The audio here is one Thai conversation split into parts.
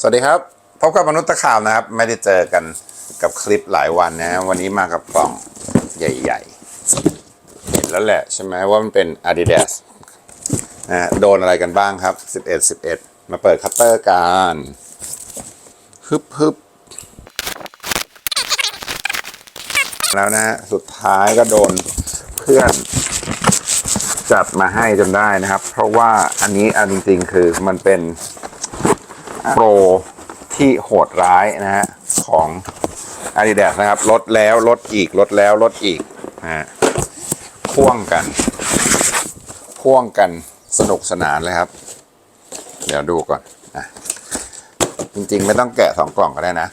สวัสดีครับ พบกับมนุษย์ตะข่าวนะครับ ไม่ได้เจอกันกับคลิปหลายวันนะ วันนี้มากับกล่องใหญ่ๆ เห็นแล้วแหละใช่ไหมว่ามันเป็น Adidas นะฮะโดนอะไรกันบ้างครับ 11 11 มาเปิดคัตเตอร์กันฮึบฮึบแล้วนะฮะสุดท้ายก็โดนเพื่อนจัดมาให้จนได้นะครับ เพราะว่าอันนี้อันจริงๆคือมันเป็น โปรที่โหดร้ายนะฮะของ Adidas นะครับลดแล้วลดอีกลดแล้วลดอีกนะฮะพ่วงกัน พ่วงกันสนุกสนานเลยครับ เดี๋ยวดูก่อนอะจริงๆ ไม่ต้องแกะสองกล่องก็ได้นะ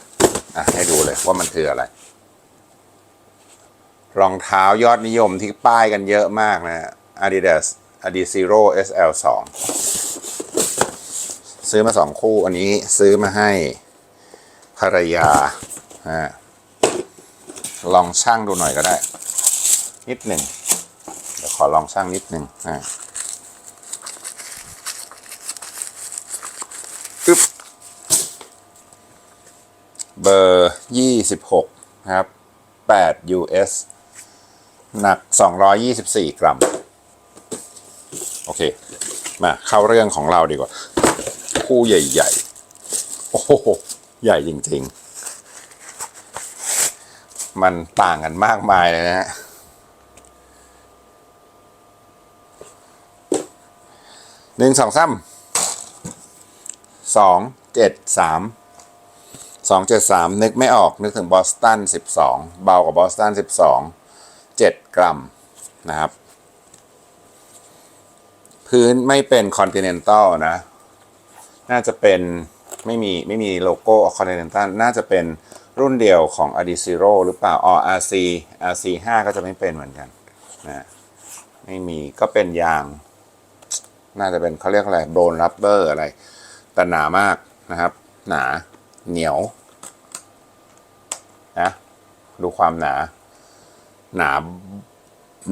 อะให้ดูเลยว่ามันคืออะไร รองเท้ายอดนิยมที่ป้ายกันเยอะมากนะฮะ Adidas Adizero SL 2 ซื้อมาสองคู่อันนี้ซื้อมาให้ภรรยาลองช่างดูหน่อยก็ได้ นิดหนึ่งเดี๋ยวขอลองช่างนิดหนึ่งอึ๊บเบอร์ยี่สิบหกครับแปด US หนักสองร้อยยี่สิบสี่กรัม โอเค มาเข้าเรื่องของเราดีกว่า คู่ใหญ่ๆ โอ้โห ใหญ่จริงๆ มันต่างกันมากมายเลยนะฮะหนึ่งสองสามสองเจ็ดสามสองเจ็ดสามนึกไม่ออกนึกถึงบอสตันสิบสองเบากว่าบอสตันสิบสองเจ็ดกรัมนะครับ พื้นไม่เป็นคอนติเนนตัลนะ น่าจะเป็นไม่มีไม่มีโลโก้คอนเนนตัลน่าจะเป็นรุ่นเดียวของ a d i z e r o หรือเปล่าอ๋อ RC RC 5ก็จะไม่เป็นเหมือนกันนะไม่มีก็เป็นยาง น่าจะเป็นเขาเรียกอะไรโบนรับเบอร์อะไร แต่หนามากนะครับ หนาเหนียวนะดูความหนา หนา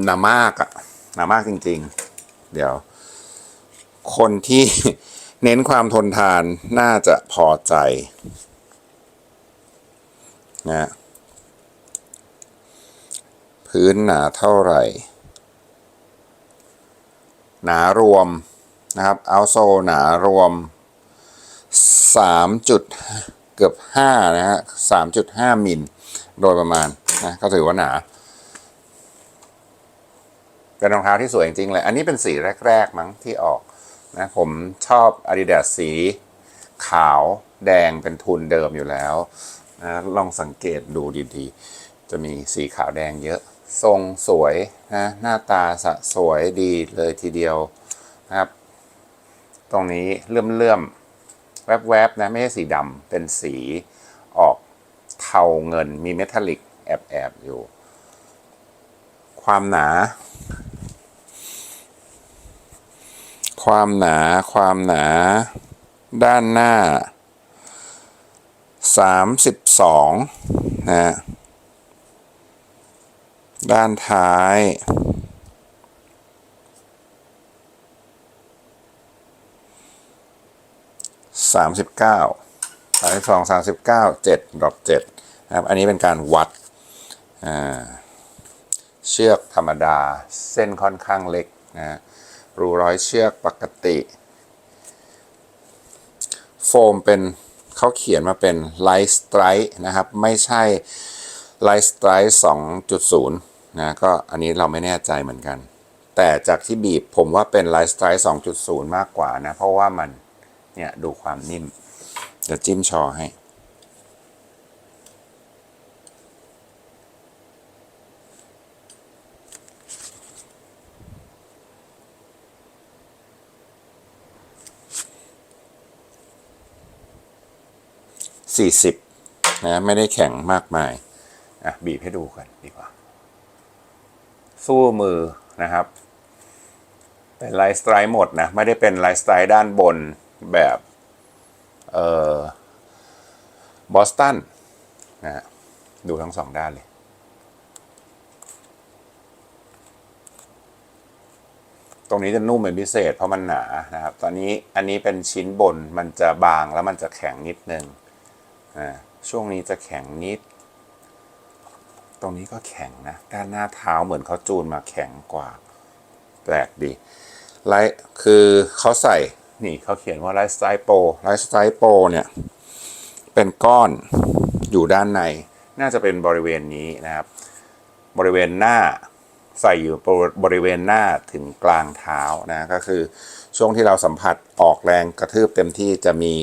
หนามากอะหนามากจริง ๆ เดี๋ยว คนที่ เน้นความทนทานน่าจะพอใจนะพื้นหนาเท่าไหร่ หนารวมนะครับเอาโซหนารวมสามจุดเกือบห้านะฮะสามจุดห้ามิลโดยประมาณนะก็ถือว่าหนา เป็นรองเท้าที่สวยจริงๆเลย อันนี้เป็นสีแรก ๆ มั้งที่ออก นะผมชอบ Adidas สีขาวแดงเป็นทุนเดิมอยู่แล้วนะลองสังเกตดูดีๆ จะมีสีขาวแดงเยอะ ทรงสวยนะหน้าตาสะสวยดีเลยทีเดียวนะครับ ตรงนี้เลื่อมๆ แวบๆนะไม่ใช่สีดำเป็นสีออกเทาเงินมีเมทัลลิกแอบๆอยู่ ความหนา ความหนาความหนา ด้านหน้าสามสิบสองนะฮะด้านท้ายสามสิบเก้าสามสิบสองสามสิบเก้าเจ็ดดรอปเจ็ดนะครับ อันนี้เป็นการวัด เชือกธรรมดา เส้นค่อนข้างเล็กนะฮะ รูร้อยเชือกปกติ โฟมเป็นเขาเขียนมาเป็นไลท์สไตร์นะครับ ไม่ใช่ไลท์สไตร์2.0นะก็อันนี้เราไม่แน่ใจเหมือนกัน แต่จากที่บีบผมว่าเป็นไลท์สไตร์2.0 มากกว่านะ เพราะว่ามันเนี่ยดูความนิ่ม เดี๋ยวจิ้มชอให้ สี่สิบนะไม่ได้แข็งมากมายอะบีบให้ดูกันดีกว่า สู้มือนะครับ เป็นไลท์สไตร์หมดนะ ไม่ได้เป็นไลท์สไตร์ด้านบนแบบเอ่อบอสตันนะฮะดูทั้งสองด้านเลยตรงนี้จะนุ่มเป็นพิเศษเพราะมันหนานะครับ ตอนนี้อันนี้เป็นชิ้นบนมันจะบางแล้วมันจะแข็งนิดนึง อ่าช่วงนี้จะแข็งนิด ตรงนี้ก็แข็งนะ ด้านหน้าเท้าเหมือนเขาจูนมาแข็งกว่า แปลกดีไลท์คือเขาใส่นี่เขาเขียนว่าไลฟ์สไตล์โปรไลฟ์สไตล์โปรเนี่ย เป็นก้อนอยู่ด้านใน น่าจะเป็นบริเวณนี้นะครับ บริเวณหน้าใส่อยู่บริเวณหน้าถึงกลางเท้านะ ก็คือช่วงที่เราสัมผัสออกแรงกระทืบเต็มที่จะมี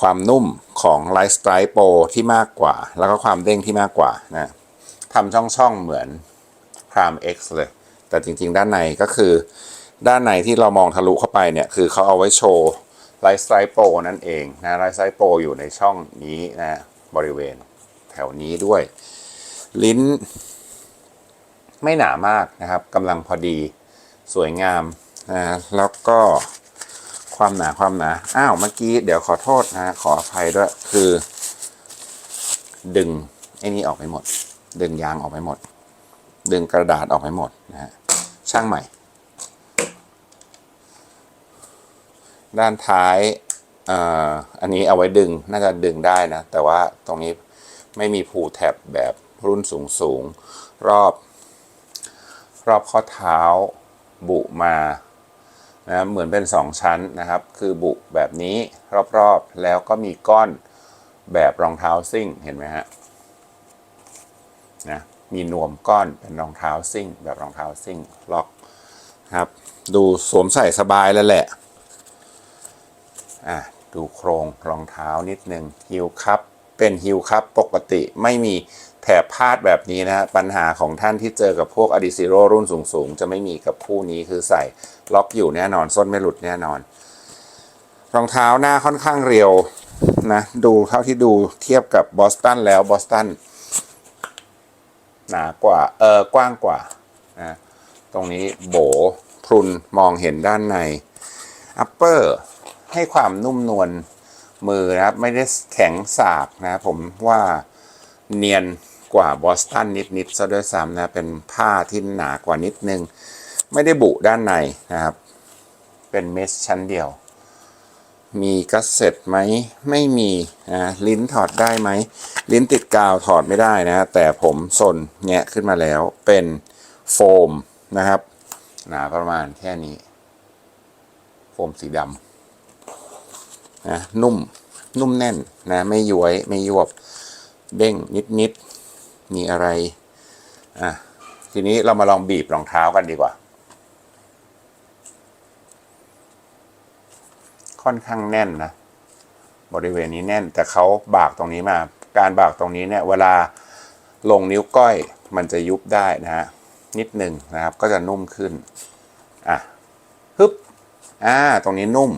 ความนุ่มของไลท์สไตร์โปรที่มากกว่า แล้วก็ความเด้งที่มากกว่านะทำช่องๆเหมือนพราม X เลย แต่จริงๆ ด้านในก็คือ ด้านในที่เรามองทะลุเข้าไปเนี่ย คือเขาเอาไว้โชว์ไลท์สไตร์โปรนั่นเองนะไลท์สไตร์โปรอยู่ในช่องนี้นะบริเวณแถวนี้ด้วย ลิ้น ไม่หนามากนะครับกำลังพอดีสวยงามนะแล้วก็ ความหนาความหนา อ้าว เมื่อกี้เดี๋ยวขอโทษนะ ขออภัยด้วย คือ ดึงไอ้นี่ออกไปหมด ดึงยางออกไปหมด ดึงกระดาษออกไปหมดนะฮะ ช่างใหม่ ด้านท้ายอ่ออันนี้เอาไว้ดึง น่าจะดึงได้นะ แต่ว่าตรงนี้ไม่มีพูแท็บแบบรุ่นสูงสูง รอบ รอบข้อเท้าบุมา นะเหมือนเป็นสองชั้นนะครับ คือบุแบบนี้รอบๆ แล้วก็มีก้อนแบบรองเท้าซิ่งเห็นไหมฮะนะมีนวมก้อนเป็นรองเท้าซิ่ง แบบรองเท้าซิ่งล็อกครับ ดูสวมใส่สบายแล้วแหละอะดูโครงรองเท้านิดนึงฮิลคัพเป็นฮิลคัพปกติไม่มี แถบพาดแบบนี้นะฮะปัญหาของท่านที่เจอกับพวก a d i z e r o รุ่นสูงๆ จะไม่มีกับคู่นี้คือใส่ล็อกอยู่แน่นอน ส้นไม่หลุดแน่นอน รองเท้าหน้าค่อนข้างเรียวนะดูเท่าที่ดูเทียบกับบอสตันแล้วบอสตันหนากว่าเออกว้างกว่านะตรงนี้โบพรุนมองเห็นด้านในอัปเปอร์ให้ความนุ่มนวลมือนะครับ ไม่ได้แข็งสากนะผมว่าเนียน กว่าบอสตันนิดๆซะด้วยซ้ำนะเป็นผ้าที่หนากว่านิดนึง ไม่ได้บุด้านในนะครับ เป็นเมชชั้นเดียว มีกัสเซ็ตไหมไม่มีนะลิ้นถอดได้ไหม ลิ้นติดกาวถอดไม่ได้นะ แต่ผมสนแงะขึ้นมาแล้วเป็นโฟมนะครับ หนาประมาณแค่นี้ โฟมสีดำนะนุ่มนุ่มแน่นนะไม่ย้วยไม่ยวบเด้งนิดๆ มีอะไรอะทีนี้เรามาลองบีบรองเท้ากันดีกว่า ค่อนข้างแน่นนะ บริเวณนี้แน่นแต่เขาบากตรงนี้มา การบากตรงนี้เนี่ย เวลาลงนิ้วก้อยมันจะยุบได้นะฮะนิดหนึ่งนะครับ ก็จะนุ่มขึ้นอะฮึบอ่าตรงนี้นุ่ม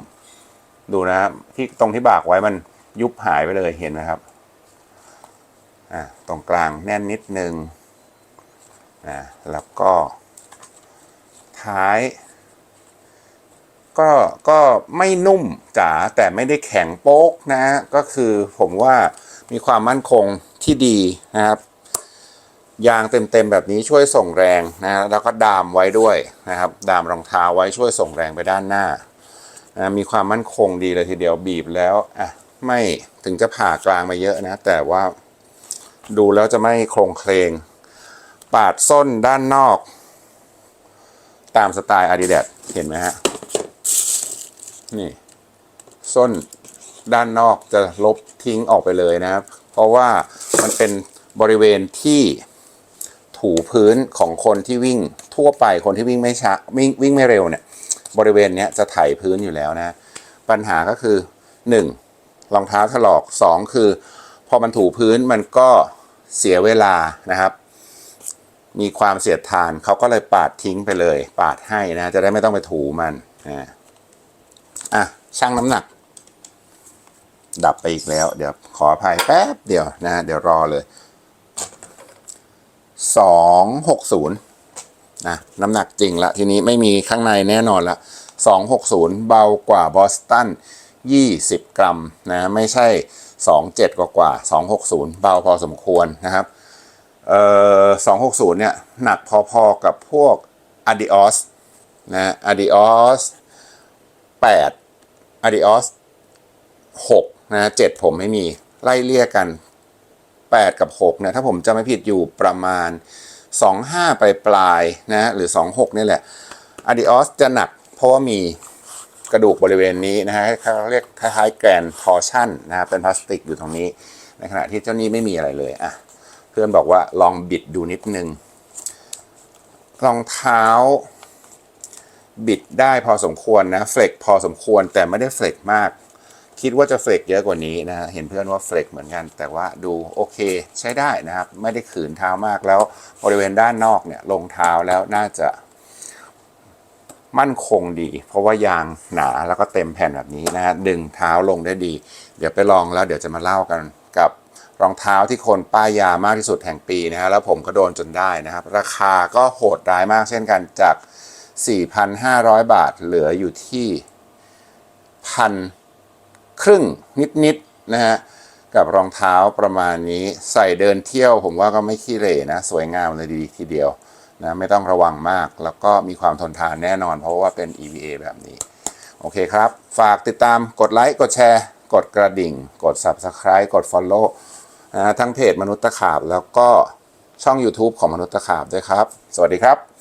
ดูนะครับที่ตรงที่บากไว้มันยุบหายไปเลยเห็นไหมครับ อ่าตรงกลางแน่นนิดนึงอ่าแล้วก็ท้าย ก็ก็ไม่นุ่มจ๋าแต่ไม่ได้แข็งโป๊กนะก็คือผมว่ามีความมั่นคงที่ดีนะครับยางเต็มๆแบบนี้ช่วยส่งแรงนะแล้วก็ดามไว้ด้วยนะครับ ดามรองเท้าไว้ช่วยส่งแรงไปด้านหน้านะมีความมั่นคงดีเลยทีเดียวบีบแล้วอะไม่ถึงจะผ่ากลางมาเยอะนะ แต่ว่า ดูแล้วจะไม่โครงเคลง ปาดส้นด้านนอก ตามสไตล์ Adidas เห็นไหมฮะ นี่ ส้นด้านนอกจะลบทิ้งออกไปเลยนะครับ เพราะว่ามันเป็นบริเวณที่ถูพื้นของคนที่วิ่งทั่วไปคนที่วิ่งไม่ช้าวิ่งวิ่งไม่เร็วเนี่ย บริเวณเนี้ยจะไถพื้นอยู่แล้วนะ ปัญหาก็คือหนึ่งรองเท้าถลอกสองคือ พอมันถูพื้นมันก็ เสียเวลานะครับ มีความเสียดทานเขาก็เลยปาดทิ้งไปเลย ปาดให้นะ จะได้ไม่ต้องไปถูมันนะอะช่างน้ำหนัก ดับไปอีกแล้ว เดี๋ยวขออภัยแป๊บเดียวนะ เดี๋ยวรอเลยสองหกศูนย์นะน้ำหนักจริงละ ทีนี้ไม่มีข้างในแน่นอนละสองหกศูนย์เบากว่าบอสตันยี่สิบกรัมนะ ไม่ใช่ สองเจ็ดกว่ากว่าสองหกศูนย์เบาพอสมควรนะครับเอ่อ260 เนี่ย หนักพอๆกับพวก Adios นะ Adios 8 Adios 6 นะ7ผมไม่มีไล่เลี่ยกัน 8 กับ 6 เนี่ย ถ้าผมจะไม่ผิดอยู่ประมาณ 25 ปลายปลายๆนะ หรือ 26 นี่แหละ Adios จะหนักเพราะว่ามี กระดูกบริเวณนี้นะฮะเขาเรียกคล้ายๆแกนทอร์ชั่นนะครับเป็นพลาสติกอยู่ตรงนี้ ในขณะที่เจ้านี้ไม่มีอะไรเลยอะเพื่อนบอกว่าลองบิดดูนิดนึงรองเท้า บิดได้พอสมควรนะเฟลกพอสมควรแต่ไม่ได้เฟลกมาก คิดว่าจะเฟลกเยอะกว่านี้นะฮะเห็นเพื่อนว่าเฟลกเหมือนกัน แต่ว่าดูโอเคใช้ได้นะครับ ไม่ได้ขืนเท้ามากแล้วบริเวณด้านนอกเนี่ยลงเท้าแล้วน่าจะ มั่นคงดี เพราะว่ายางหนาแล้วก็เต็มแผ่นแบบนี้นะฮะดึงเท้าลงได้ดี เดี๋ยวไปลองแล้วเดี๋ยวจะมาเล่ากันกับรองเท้าที่คนป้ายยามากที่สุดแห่งปีนะฮะแล้วผมก็โดนจนได้นะครับ ราคาก็โหดร้ายมากเช่นกันจาก 4,500 บาทเหลืออยู่ที่พันครึ่งนิดๆนะฮะกับรองเท้าประมาณนี้ใส่เดินเที่ยวผมว่าก็ไม่ขี้เหร่นะ สวยงามเลยดีทีเดียว นะไม่ต้องระวังมาก แล้วก็มีความทนทานแน่นอน เพราะว่าเป็น EVA แบบนี้ โอเคครับ ฝากติดตามกดไลค์กดแชร์ กดกระดิ่ง กด Subscribe กด Follow นะทั้งเพจมนุษย์ตะขาบ แล้วก็ช่อง YouTube ของมนุษย์ตะขาบด้วยครับ สวัสดีครับ